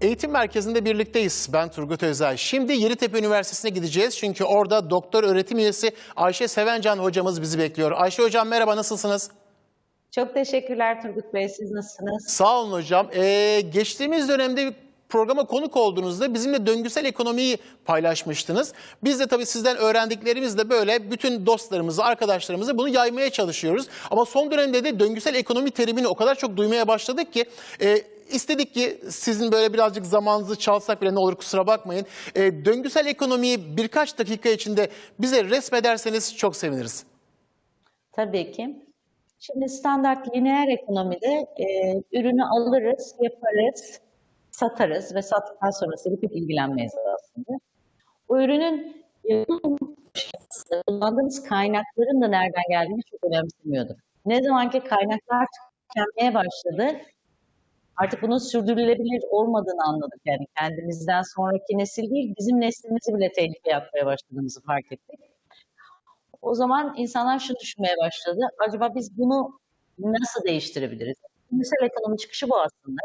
Eğitim merkezinde birlikteyiz. Ben Turgut Özay. Şimdi Yeditepe Üniversitesi'ne gideceğiz. Çünkü orada doktor öğretim üyesi Ayşe Sevencan hocamız bizi bekliyor. Ayşe hocam merhaba nasılsınız? Çok teşekkürler Turgut Bey. Siz nasılsınız? Sağ olun hocam. Ee, geçtiğimiz dönemde programa konuk olduğunuzda bizimle döngüsel ekonomiyi paylaşmıştınız. Biz de tabii sizden öğrendiklerimizle böyle bütün dostlarımızı, arkadaşlarımızı bunu yaymaya çalışıyoruz. Ama son dönemde de döngüsel ekonomi terimini o kadar çok duymaya başladık ki e, istedik ki sizin böyle birazcık zamanınızı çalsak bile ne olur kusura bakmayın. E, döngüsel ekonomiyi birkaç dakika içinde bize resmederseniz çok seviniriz. Tabii ki. Şimdi standart lineer ekonomide e, ürünü alırız, yaparız, satarız ve sattıktan sonrası bir ilgilenmeyiz aslında. O ürünün aşamasında kullandığımız kaynakların da nereden geldiğini çok önemsemiyorduk. Ne zamanki kaynaklar tükenmeye başladı, artık bunun sürdürülebilir olmadığını anladık. Yani kendimizden sonraki nesil değil, bizim neslimizi bile tehlikeye atmaya başladığımızı fark ettik. O zaman insanlar şunu düşünmeye başladı. Acaba biz bunu nasıl değiştirebiliriz? Döngüsel ekonomi çıkışı bu aslında.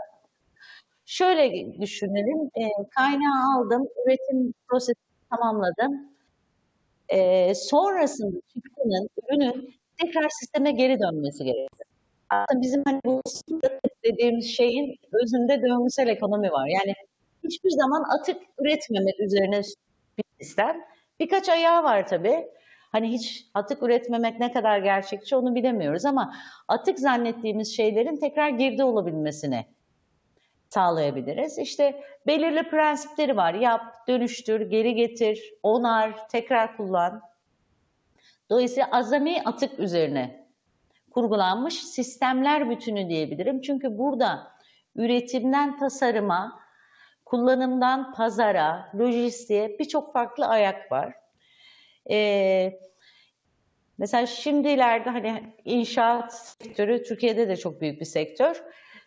Şöyle düşünelim. E, kaynağı aldım, üretim prosesini tamamladım. E, sonrasında çıktının, ürünün tekrar sisteme geri dönmesi gerekiyor. Aslında bizim hani bu dediğimiz şeyin özünde döngüsel ekonomi var. Yani hiçbir zaman atık üretmemek üzerine bir sistem. Birkaç ayağı var tabii. Hani hiç atık üretmemek ne kadar gerçekçi onu bilemiyoruz ama atık zannettiğimiz şeylerin tekrar girdi olabilmesini sağlayabiliriz. İşte belirli prensipleri var. Yap, dönüştür, geri getir, onar, tekrar kullan. Dolayısıyla azami atık üzerine kurgulanmış sistemler bütünü diyebilirim. Çünkü burada üretimden tasarıma, kullanımdan pazara, lojistiğe birçok farklı ayak var. Ee, mesela şimdilerde hani inşaat sektörü Türkiye'de de çok büyük bir sektör.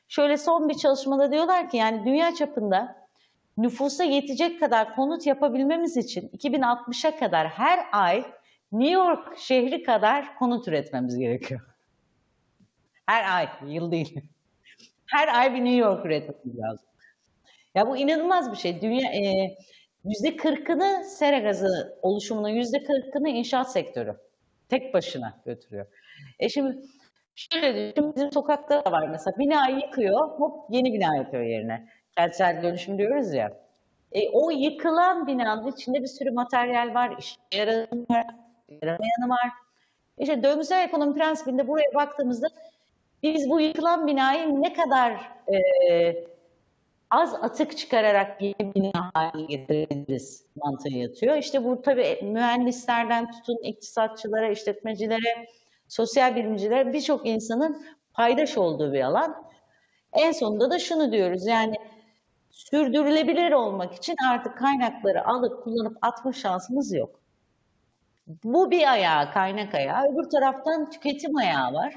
Şöyle son bir çalışmada diyorlar ki yani dünya çapında nüfusa yetecek kadar konut yapabilmemiz için 2060'a kadar her ay New York şehri kadar konut üretmemiz gerekiyor. Her ay, yıl değil. Her ay bir New York üretmemiz lazım. Ya bu inanılmaz bir şey. Dünya e, yüzde kırkını sera gazı oluşumunun yüzde kırkını inşaat sektörü tek başına götürüyor. E şimdi şöyle düşün, bizim sokakta da var mesela binayı yıkıyor, hop yeni bina yapıyor yerine. Kentsel dönüşüm diyoruz ya. E, o yıkılan binanın içinde bir sürü materyal var, işe var, yaramayanı var. İşte döngüsel ekonomi prensibinde buraya baktığımızda biz bu yıkılan binayı ne kadar e, az atık çıkararak yeni bina haline getirebiliriz mantığı yatıyor. İşte bu tabii mühendislerden tutun iktisatçılara, işletmecilere, sosyal bilimcilere birçok insanın paydaş olduğu bir alan. En sonunda da şunu diyoruz yani sürdürülebilir olmak için artık kaynakları alıp kullanıp atma şansımız yok. Bu bir ayağı, kaynak ayağı. Öbür taraftan tüketim ayağı var.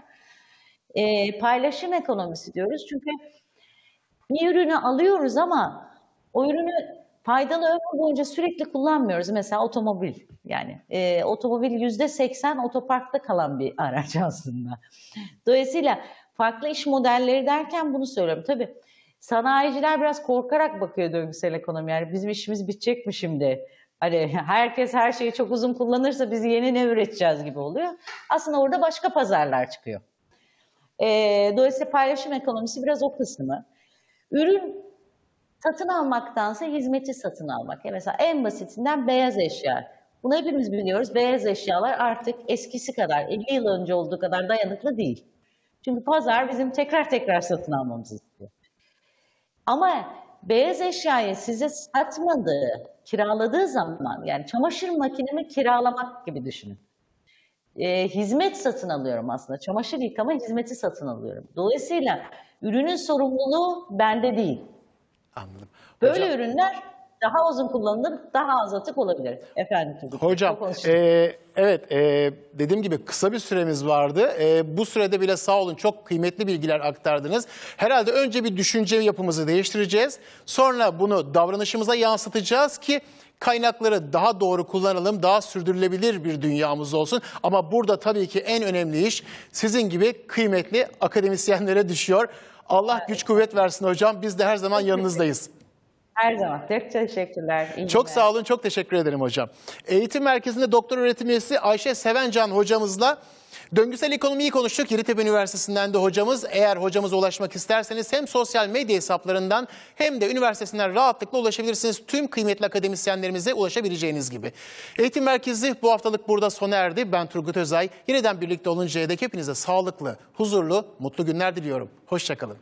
E, paylaşım ekonomisi diyoruz. Çünkü bir ürünü alıyoruz ama o ürünü faydalı ömür boyunca sürekli kullanmıyoruz. Mesela otomobil. Yani e, otomobil yüzde seksen otoparkta kalan bir araç aslında. Dolayısıyla farklı iş modelleri derken bunu söylüyorum. Tabii sanayiciler biraz korkarak bakıyor döngüsel ekonomi. Yani bizim işimiz bitecek mi şimdi? Hani herkes her şeyi çok uzun kullanırsa biz yeni ne üreteceğiz gibi oluyor. Aslında orada başka pazarlar çıkıyor. E, dolayısıyla paylaşım ekonomisi biraz o kısmı. Ürün satın almaktansa hizmeti satın almak. Yani mesela en basitinden beyaz eşya. Bunu hepimiz biliyoruz. Beyaz eşyalar artık eskisi kadar, 50 yıl önce olduğu kadar dayanıklı değil. Çünkü pazar bizim tekrar tekrar satın almamızı istiyor. Ama beyaz eşyayı size satmadığı, kiraladığı zaman yani çamaşır makinemi kiralamak gibi düşünün. E, hizmet satın alıyorum aslında. Çamaşır yıkama hizmeti satın alıyorum. Dolayısıyla ürünün sorumluluğu bende değil. Anladım. Böyle Hocam- ürünler daha uzun kullanılır, daha az atık olabilir. Efendim. Hocam, e, evet e, dediğim gibi kısa bir süremiz vardı. E, bu sürede bile sağ olun çok kıymetli bilgiler aktardınız. Herhalde önce bir düşünce yapımızı değiştireceğiz. Sonra bunu davranışımıza yansıtacağız ki kaynakları daha doğru kullanalım, daha sürdürülebilir bir dünyamız olsun. Ama burada tabii ki en önemli iş sizin gibi kıymetli akademisyenlere düşüyor. Allah güç kuvvet versin hocam. Biz de her zaman yanınızdayız. Her zaman. Çok teşekkürler. İyi Çok günler. sağ olun, çok teşekkür ederim hocam. Eğitim Merkezi'nde doktor öğretim üyesi Ayşe Sevencan hocamızla döngüsel ekonomiyi konuştuk. Yeditepe Üniversitesi'nden de hocamız. Eğer hocamıza ulaşmak isterseniz hem sosyal medya hesaplarından hem de üniversitesinden rahatlıkla ulaşabilirsiniz. Tüm kıymetli akademisyenlerimize ulaşabileceğiniz gibi. Eğitim Merkezi bu haftalık burada sona erdi. Ben Turgut Özay. Yeniden birlikte oluncaya dek hepinize sağlıklı, huzurlu, mutlu günler diliyorum. Hoşçakalın.